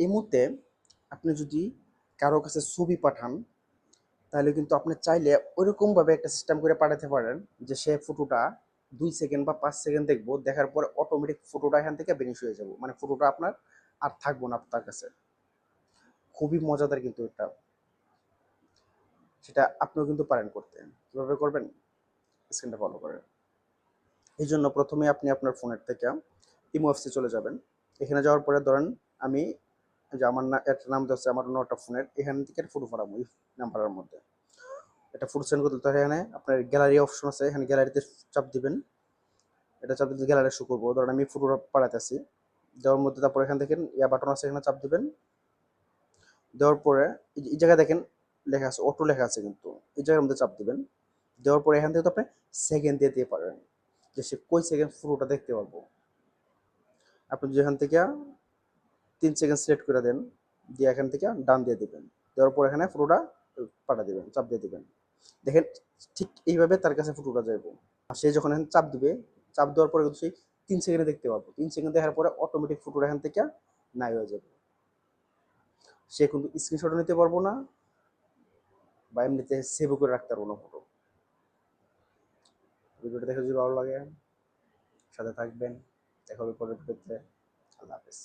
এই মুহূর্তে আপনি যদি কারও কাছে ছবি পাঠান, তাহলে কিন্তু আপনি চাইলে ওইরকমভাবে একটা সিস্টেম করে পাঠাতে পারেন যে সে ফটোটা দুই সেকেন্ড বা পাঁচ সেকেন্ড দেখব, দেখার পরে অটোমেটিক ফটোটা এখান থেকে বেনিশ হয়ে যাব। মানে ফটোটা আপনার আর থাকব না আপনার কাছে। খুবই মজাদার কিন্তু এটা। সেটা আপনিও কিন্তু পারেন করতে। কীভাবে করবেন? স্ক্রিনটা ফলো করেন। এই জন্য প্রথমে আপনি আপনার ফোনের থেকে ইমো অফিসে চলে যাবেন। এখানে যাওয়ার পরে ধরেন আমি যে আমার না একটা নাম দেওয়া আমার অন্য একটা ফোনের, এখান থেকে ফটো পাঠাবো এই নাম্বারের মধ্যে। এটা ফটো সেন্ড করতে তো এখানে আপনার গ্যালারি অপশন আছে, এখানে গ্যালারিতে চাপ দিবেন। এটা চাপ দিতে গ্যালারি শো করব। ধরেন আমি ফটোটা পাঠাতেছি দেওয়ার মধ্যে তারপর এখান থেকে ইয়া বাটন আছে, এখানে চাপ দিবেন। দেওয়ার পরে এই জায়গায় দেখেন লেখা আছে অটো লেখা আছে কিন্তু। এই জায়গার মধ্যে চাপ দিবেন। দেওয়ার পরে এখান থেকে তো আপনি সেকেন্ড দিয়ে দিতে পারেন। যে সে কই সেকেন্ড ফটোটা দেখতে পারব। আপনি যেখান থেকে তিন সেকেন্ড সিলেক্ট করে দেন, দিয়ে এখান থেকে ডান দিয়ে দিবেন। দেওয়ার পর এখানে ফটোটা পাঠা দিবেন, চাপ দিয়ে দিবেন। দেখেন, ঠিক এইভাবে তার কাছে ফটোটা আর সে যখন এখানে চাপ দিবে, চাপ দেওয়ার পরে কিন্তু সেই তিন সেকেন্ডে দেখতে পারব। তিন সেকেন্ড দেখার পরে অটোমেটিক ফটোটা এখান থেকে নাই হয়ে যাবে। সে কিন্তু স্ক্রিনশটও নিতে পারব না, বা এমনিতে সেভও করে রাখতে পারব না ফটো ভিডিওটা দেখে যদি ভালো লাগে, সাথে থাকবেন। দেখা হবে পরের ভিডিওতে। আল্লাহ হাফেজ।